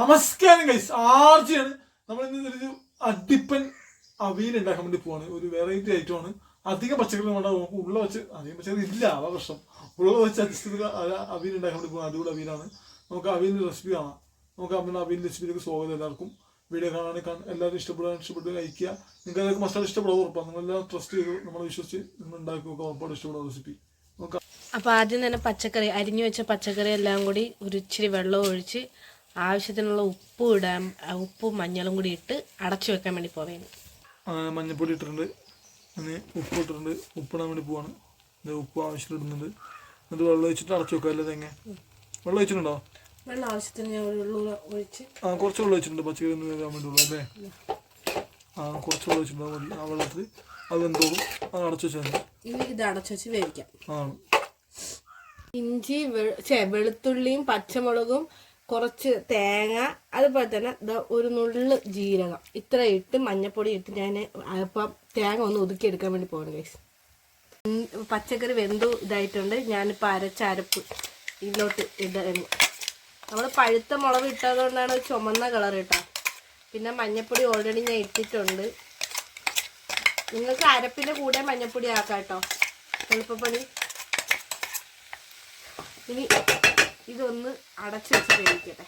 നമസ്കാരം ഗൈസ് ആർജിയാണ്. നമ്മൾ ഇന്ന് ഒരു അടിപ്പൻ അവിയൽ ഉണ്ടാക്കാൻ വേണ്ടി പോവാണ്. ഒരു വെറൈറ്റി ഐറ്റമാണ് അധികം പച്ചക്കറി വേണ്ട ഉള്ള വെച്ച് അധികം പച്ചക്കറി ഇല്ല. അതാ പ്രശ്നം. ഉള്ള വെച്ച് അഡ്ജസ്റ്റ് അവീൻ അ- അവിയൽ ഉണ്ടാക്കാൻ വേണ്ടി പോകുന്നത് അടിപൊളി അവിയലാണ്. നമുക്ക് അവിയലിന്റെ റെസിപ്പി കാണാം. നമുക്ക് അമ്മ അവിയൽ റെസിപ്പിയിലേക്ക് സ്വാഗതം എല്ലാവർക്കും. വീഡിയോ കാണാൻ എല്ലാവരും ഇഷ്ടപ്പെടാൻ ഇഷ്ടപ്പെട്ട് കഴിക്കുക നിങ്ങൾക്ക് അതൊക്കെ മസാല ഇഷ്ടപ്പെടാൻ ഉറപ്പാണ് നിങ്ങളെല്ലാം ട്രസ്റ്റ് ചെയ്ത് നമ്മൾ വിശ്വസിച്ച് നിങ്ങൾ ഉണ്ടാക്കി നോക്കുക ഇഷ്ടപ്പെടുന്ന റെസിപ്പി നമുക്ക് അപ്പോൾ ആദ്യം തന്നെ പച്ചക്കറി അരിഞ്ഞു വെച്ച പച്ചക്കറി എല്ലാം കൂടി ഒരു ഇച്ചിരി വെള്ളം ഒഴിച്ച് ആവശ്യത്തിനുള്ള ഉപ്പും ഇടാൻ ഉപ്പും മഞ്ഞളും കൂടി ഇട്ട് അടച്ചു വെക്കാൻ വേണ്ടി പോവേ മഞ്ഞൾപ്പൊടി മഞ്ഞപ്പൊടി ഇട്ടിട്ടുണ്ട്. അങ്ങനെ ഉപ്പ് ഇട്ടിട്ടുണ്ട്. ഉപ്പിടാൻ വേണ്ടി പോവാണ്. ഇത് ഉപ്പ് ആവശ്യത്തിന് ഇടുന്നുണ്ട്. എന്നിട്ട് വെള്ളം ഒഴിച്ചിട്ട് അടച്ചു വെക്കാം അല്ലേ തെങ്ങ. വെള്ളം ഒഴിച്ചിട്ടുണ്ടോ? വെള്ളം ആവശ്യത്തിന് ഞാൻ ഒഴിച്ച് ആ കുറച്ച് വെള്ളം ഒഴിച്ചിട്ടുണ്ട്. പച്ചക്കറി ഒന്ന് വേണ്ടി വേണ്ടിയുള്ളൂ അല്ലേ? ആ കുറച്ച് വെള്ളം ഒഴിച്ചിട്ടുണ്ടാൽ മതി ആ വെള്ളത്തിൽ അത് എന്തോളും അത് അടച്ചു വെച്ചാൽ ഇനി ഇത് അടച്ചു വെച്ച് വേവിക്കാം. ആണ്. ഇഞ്ചി വെളുത്തുള്ളിയും പച്ചമുളകും കുറച്ച് തേങ്ങ അതുപോലെ തന്നെ ഒരു നുള്ള് ജീരകം. ഇത്ര ഇട്ട് മഞ്ഞപ്പൊടി ഇട്ട് ഞാൻ ഇപ്പം തേങ്ങ ഒന്ന് ഒതുക്കിയെടുക്കാൻ വേണ്ടി പോകണം ഗൈസ് പച്ചക്കറി വെന്തു ഇതായിട്ടുണ്ട്. ഞാനിപ്പോൾ അരച്ച അരപ്പ് ഇതിലോട്ട് ഇടുന്നു നമ്മൾ പഴുത്ത മുളക് ഇട്ടതുകൊണ്ടാണ് ചുമന്ന കളർ കേട്ടോ. പിന്നെ മഞ്ഞപ്പൊടി ഓൾറെഡി ഞാൻ ഇട്ടിട്ടുണ്ട്. നിങ്ങൾക്ക് അരപ്പിന്റെ കൂടെ മഞ്ഞപ്പൊടി ആക്കാം കേട്ടോ. എളുപ്പപ്പണി. ഇനി ഇതൊന്ന് അടച്ചു വെച്ച് വേവിക്കട്ടെ.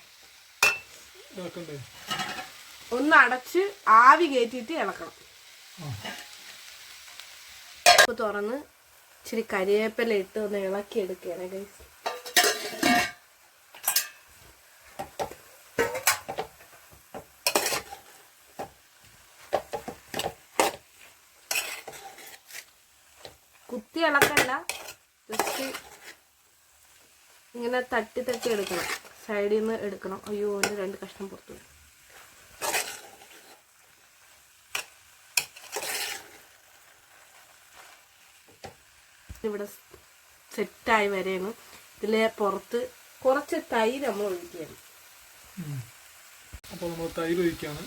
ഒന്ന് അടച്ച് ആവി കയറ്റിയിട്ട് ഇളക്കണം. ഉപ്പ് തുറന്ന് ഇച്ചിരി കരിവേപ്പില ഇട്ട് ഒന്ന് ഇളക്കി എടുക്കുകയാണ് ഗൈസ് കുത്തി ഇളക്കണ്ട ജസ്റ്റ് ഇങ്ങനെ തട്ടി തട്ടി എടുക്കണം. സൈഡിൽ നിന്ന് എടുക്കണം. അയ്യോ അതിന് രണ്ട് കഷ്ണം പുറത്തു. ഇവിടെ സെറ്റായി വരെയാണ്. ഇതിലെ പുറത്ത് കുറച്ച് തൈര് നമ്മൾ ഒഴിക്കുകയാണ്. അപ്പോൾ നമ്മൾ തൈര് ഒഴിക്കുകയാണ്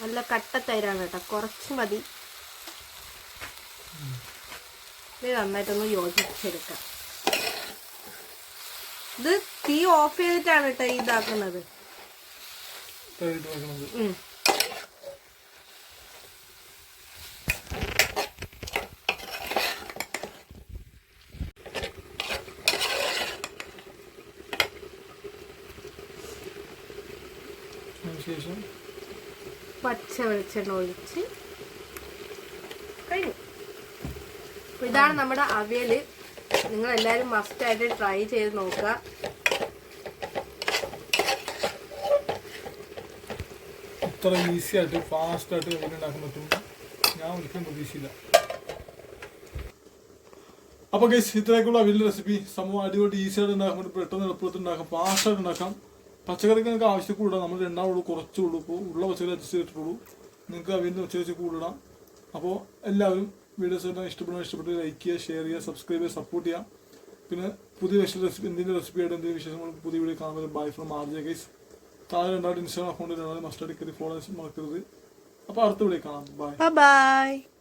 നല്ല കട്ട തൈരാണ് കേട്ടോ. കുറച്ച് മതി. ഇത് നന്നായിട്ടൊന്ന് യോജിപ്പിച്ചെടുക്കാം. ഇത് തീ ഓഫ് ചെയ്തിട്ടാണ് കേട്ടോ ഇതാക്കുന്നത്. പച്ച വെളിച്ചെണ്ണ ഒഴിച്ച് കഴിഞ്ഞു. ഇതാണ് നമ്മുടെ അവിയൽ. നിങ്ങൾ എല്ലാവരും മസ്റ്റായിട്ട് ട്രൈ ചെയ്ത് നോക്കുക. ഇത്ര ഈസി ആയിട്ട് ഫാസ്റ്റ് ആയിട്ട് എങ്ങനെ ഉണ്ടാക്കാൻ പറ്റും? ഞാൻ ഒരിക്കലും പ്രതീക്ഷയില്ല അപ്പോൾ ഗൈസ് ഇത്രയൊക്കെയുള്ള വലിയ റെസിപ്പി സംഭവം അടിപൊളി ഈസി ആയിട്ട് ഉണ്ടാക്കാൻ പെട്ടെന്ന് എളുപ്പത്തിൽ ഉണ്ടാക്കാം. ഫാസ്റ്റ് ആയിട്ട് ഉണ്ടാക്കാം. പച്ചക്കറിക്ക് നിങ്ങൾക്ക് ആവശ്യം കൂടാം നമ്മൾ രണ്ടാവുള്ളൂ കുറച്ചുള്ളൂ. ഇപ്പോൾ ഉള്ള പച്ചക്കറി അഡ്ജസ്റ്റ് ചെയ്തിട്ടുള്ളൂ. നിങ്ങൾക്ക് അവിയലിന് വെച്ച് വെച്ച് കൂടിടാം അപ്പോൾ എല്ലാവരും വീഡിയോസ് എല്ലാം ഇഷ്ടപ്പെടുന്ന ഇഷ്ടപ്പെട്ട് ലൈക്ക് ചെയ്യുക ഷെയർ ചെയ്യുക സബ്സ്ക്രൈബ് ചെയ്യുക സപ്പോർട്ട് ചെയ്യുക. പിന്നെ പുതിയ റെസിപ്പി എന്തെങ്കിലും റെസിപ്പി ആയിട്ട് എന്തെങ്കിലും വിശേഷങ്ങൾ പുതിയ വീഡിയോ കാണുന്നത് bye from R J guys താഴെ രണ്ടാമത്തെ ഇൻസ്റ്റാഗ്രാം അക്കൗണ്ടിൽ രണ്ടാമത് മസ്റ്റാർഡ് കയറി ഫോളോവേഴ്സ് മറക്കരുത്. അപ്പോൾ അടുത്ത വീഡിയോ കാണാം. Bye bye